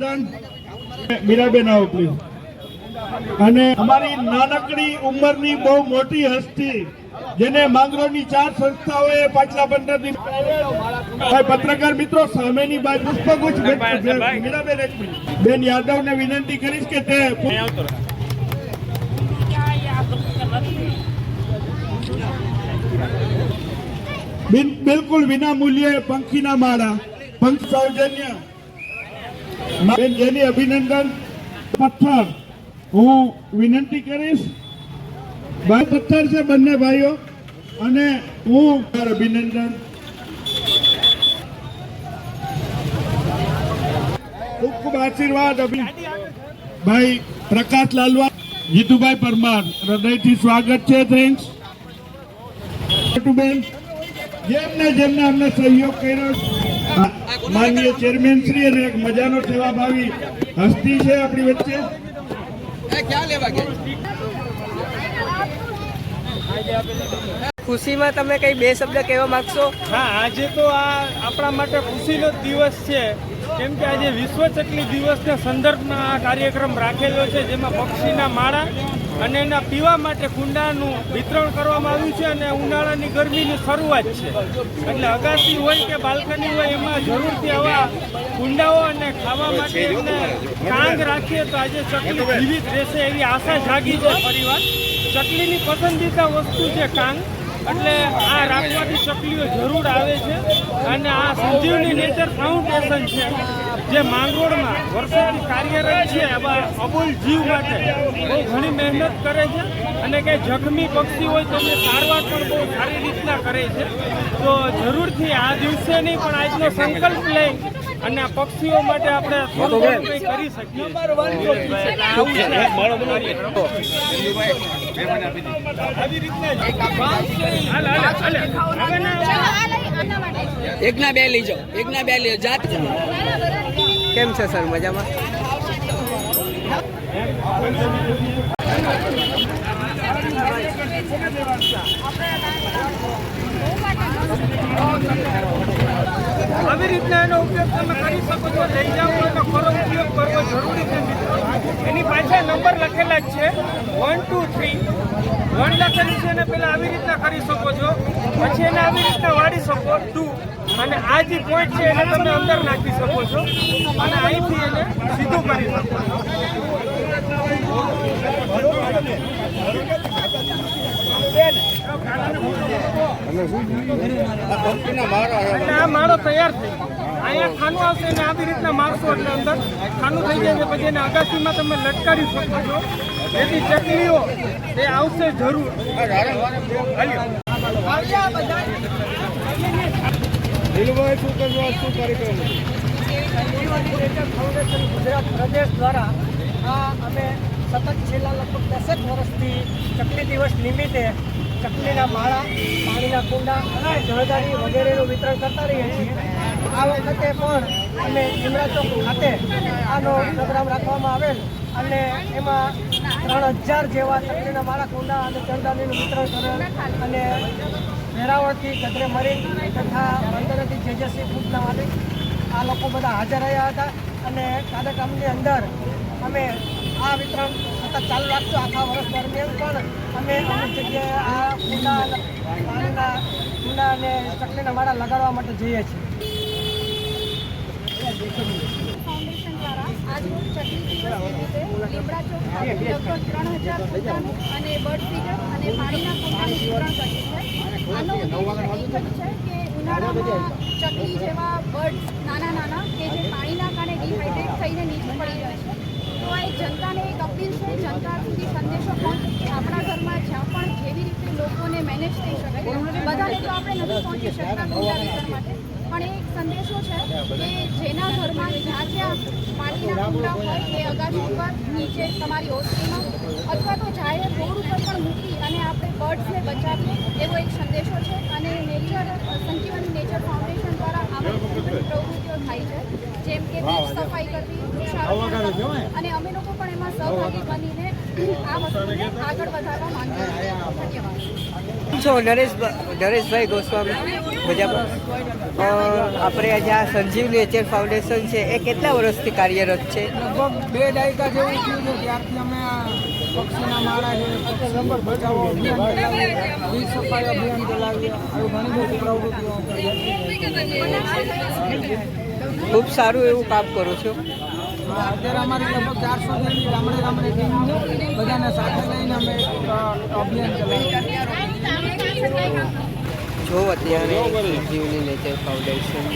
અભિનંદન. મીરાબેન આવો પ્લીઝ અને અમારી નાનકડી ઉંમરની બહુ મોટી હસ્તી જેને માંગરોળની ચાર સંસ્થાઓએ પાછલા પંદર દિન પત્રકાર મિત્રો સામેની બાજુ પુષ્પગુચ્છ મીરાબેન એક મિનિટ. બેન યાદવને વિનંતી કરીશ કે તે બિલકુલ વિના મૂલ્યે પંખીના માળા પંખ સૌજન્ય. બેન, જેની અભિનંદન પથ્થર, હું વિનંતી કરીશ. ભાઈ, પથ્થર છે બંને ભાઈઓ, અને હું અભિનંદન. ખૂબ ખૂબ આશીર્વાદ ભાઈ, પ્રકાશ લાલવા, જીતુભાઈ પરમાર, હૃદયથી સ્વાગત છે થેન્ક્સ જેમને જેમને અમને સહયોગ કર્યો માનનીય ચેરમેન શ્રી અને એક મજાનો સેવાભાવી હસ્તી છે આપણી વચ્ચે. ખુશીમાં તમે કઈ બે શબ્દ કહેવા માંગશો? હા આજે તો આ આપણા માટે ખુશીનો જ દિવસ છે. કેમ કે આજે વિશ્વ ચકલી દિવસના સંદર્ભમાં આ કાર્યક્રમ રાખેલો છે જેમાં પક્ષીના માળા અને એના પીવા માટે કુંડાનું વિતરણ કરવામાં આવ્યું છે અને ઉનાળાની ગરમીની શરૂઆત છે. એટલે અગાસી હોય કે બાલ્કની હોય, એમાં જરૂરથી આવા કુંડાઓ અને ખાવા માટે કાંગ રાખીએ તો આજે ચકલી જીવિત રહેશે એવી આશા જાગી છે પરિવાર. ચકલીની પસંદીદા વસ્તુ છે કાંગ. એટલે આ રાખવાની ચકલીઓ જરૂર આવે છે. અને આ સંજીવની નેચર ફાઉન્ડેશન છે. જે માંગરોળમાં વર્ષોથી કાર્યરત છે એવા અબોલ જીવ માટે બહુ ઘણી મહેનત કરે છે અને કે જખમી પક્ષી હોય તો સારવાર પણ બહુ સારી રીતના કરે છે. તો જરૂરથી આ દિવસે નહીં, પણ આજનો સંકલ્પ લઈ અને પક્ષીઓ માટે આપણે થોડું કરી શકીએ. એક ના બે લઈ જાઓ. એક ના બે લઈ જાત કેમ છે સર? મજામાં? આવી રીતના એનો ઉપયોગ તમે કરી શકો છો. લઈ જાઓ હોય તો ખરો ઉપયોગ કરવો જરૂરી છે મિત્રો. એની પાછળ નંબર લખેલા જ છે. વન ટુ થ્રી વન લખેલું છે એને પહેલાં આવી રીતના કરી શકો છો. પછી એને આવી રીતના વાળી શકો. ટુ અને આ જે પોઈન્ટ છે એને તમે અંદર નાખી શકો છો. અને અહીંથી એને સીધું કરી શકો છો. આ માળો તૈયાર થઈ અહીંયા ખાનું આવશે અને આવી રીતના મારશો એટલે અંદર ખાનું થઈ જાય છે. પછી એને અગાસીમાં તમે લટકાવી શકો છો. જેથી ચકલીઓ એ આવશે જરૂર. ફાઉન્ડેશન ગુજરાત પ્રદેશ દ્વારા આ અમે સતત છેલ્લા લગભગ દસેક વર્ષથી ચકલી દિવસ નિમિત્તે ચકલીના માળા, પાણીના કુંડા અને જળદારી વગેરેનું વિતરણ કરતા રહીએ છીએ. આ વખતે પણ અમે લીમડા ચોક ખાતે આનો પ્રોગ્રામ રાખવામાં આવેલ અને એમાં ત્રણ હજાર જેવા ચકલીના માળા, કુંડા અને જળદારીનું વિતરણ કરેલ અને વેરાવળથી ગદરે મરી તથા બંદરેથી જેજેસી ફૂડના માલિક આ લોકો બધા હાજર રહ્યા હતા અને કાર્યક્રમની અંદર અમે આ વિતરણ સતત ચાલુ રાખશું આખા વર્ષ દરમિયાન પણ અમે અમુક જગ્યાએ આ કુંડા પાણીના કુંડા અને ચકલીના માળા લગાડવા માટે જઈએ છીએ. ફાઉન્ડેશન દ્વારા આજરોજ ચકલી દિવસ નિમિત્તે લીમડા ચોક ત્રણ હજાર અને બર્ડ ફીડર અને પાણીના કુંડાનું છે. આનો છે કે ઉનાળામાં ચકલી જેવા બર્ડ નાના નાના કે જે પાણીના કારણે ડિહાઇડ્રેટ થઈને નીચે પડી જાય છે. તો આ એક જનતાને એક અપીલ છે જનતા સુધી સંદેશો પહોંચે આપણા ઘરમાં જ્યાં પણ જેવી રીતે લોકોને મેનેજ થઈ શકે બધાને તો આપણે નથી પહોંચી શકતા કુંડા વિતરણ માટે. પણ એક સંદેશો છે કે જેના ઘરમાં જ્યાં જ્યાં માટીના કુંડા હોય, એ અગાસી ઉપર, નીચે તમારી ઓસરીમાં અથવા તો જાહેર રોડ ઉપર પણ મૂકી અને આપણે બર્ડ્સને બચાવીએ એવો એક સંદેશો છે. અને નેચર સંજીવની નેચર ફાઉન્ડેશન દ્વારા આમાં પ્રવૃત્તિઓ થાય છે. જેમ કે બીચ સફાઈ કરવી વૃક્ષારોપણ અને અમે લોકો પણ એમાં સહભાગી બનીને આ વસ્તુને આગળ વધારવા માંગીએ છીએ. ધન્યવાદ. છો નરેશ નરેશભાઈ ગોસ્વામી. મજામાં? આપણે આજે આ સંજીવ નેચર ફાઉન્ડેશન છે. એ કેટલા વર્ષથી કાર્યરત છે? લગભગ બે દાયકા જેવું થયું છે ત્યારથી અમે પક્ષીના માળા છે પક્ષી બચાવો અભિયાન બીજ સફાઈ અભિયાન ચલાવીએ આવી ઘણી બધી પ્રવૃત્તિઓ ખૂબ સારું એવું કામ કરો છો. અત્યારે અમારી લગભગ ચારસો જેટલી ગામડે ગામડે ટીમ છે. બધાને સાથે લઈને અમે અભિયાન ચલાવીએ. જો અત્યારે જીવની નેચર ફાઉન્ડેશન